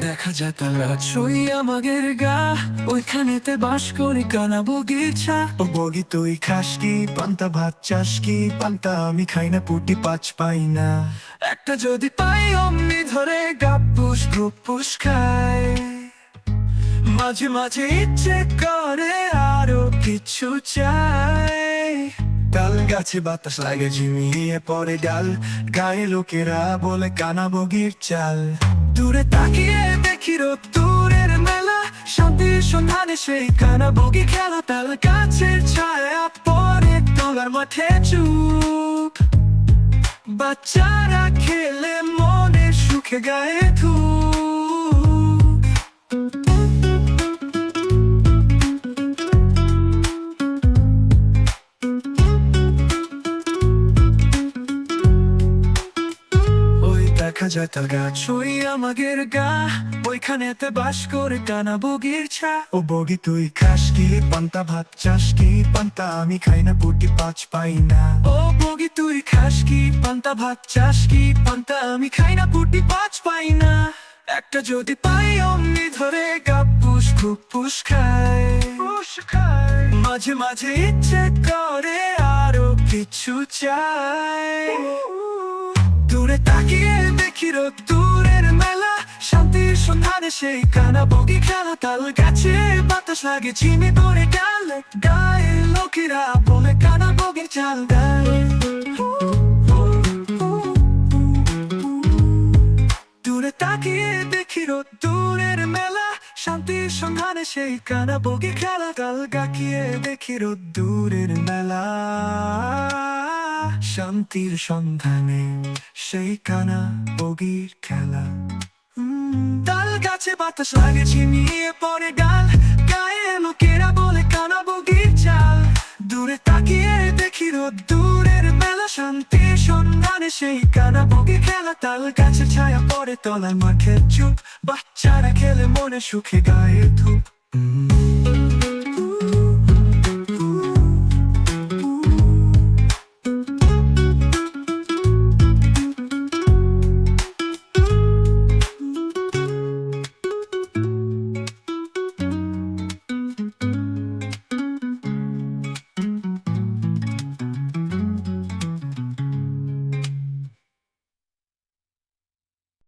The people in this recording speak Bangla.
যায় তারা। ছুই আমাদের গা, ওইখানেতে বাস করি কানা বগিচা ও বগি তুই খাস কি, পান্তা ভাত চাস কি, পান্তা আমি খাই না, পুটি পাঁচ পাই না। একটা যদি পাই, অমনি ধরে গাপুস গুপুস খায় মাঝে মাঝে ইচ্ছে করে আরও কিছু চাই। ডাল গাছে বাতাস লাগে, ঝিমিয়ে পরে ডাল। গায়ে লোকেরা বলে কানা বগির চাল। দূরে তাকিয়ে দেখি রোদ্দুরের মেলা। শান্তির সন্ধানে সেই কানা বগি খেলা তাল গাছের ছায়া পরে তোলার মাঠে চুপ। বাচ্চারা খেলে মনে সুখে গায়ে দেখা যায় তার গাছ ওই আমাদের গা। ওইখানেতে বাস করে কানা বগির ছা। ও বগি তুই খাস কি? পান্তা ভাত চাস কি? পান্তা আমি খাই না পুটি পাঁচ পাই না। ও বগি তুই খাস কি? পান্তা ভাত চাস কি? পান্তা আমি খাই না পুটি পাঁচ পাই না। একটা যদি পাই অমনি ধরে গাপুস খায়। খায়। মাঝে মাঝে ইচ্ছে করে আরও কিছু চাই দূরে তাকিয়ে দূরের মেলা শান্তির সন্ধানে সেই কানা বগি খেলা তাল গাছে বাতাস লাগে চিনি পরে ডালে গায়ে লোকেরা বলে কানা বগির চাল দেয়। দূরে তাকিয়ে দেখি দূরের মেলা। শান্তির সন্ধানে সেই কানা বগি খেলা তাল গাকিয়ে দেখি দূরের মেলা। শান্তির সন্ধানে সেই কানা বগির খেলা। ডাল গাছে বাতাস লাগে ঝিমিয়ে পড়ে ডাল। গায়ে লোকেরা বলে কানা বগির চাল। দূরে তাকিয়ে দেখি দূরের মেলা শান্তির সন্ধানে সেই কানা বগি খেলা। তাল গাছে ছায়া পরে তলায় মাঠে চুপ। বাচ্চারা খেলে মনে সুখে, গায়ে ধূপ।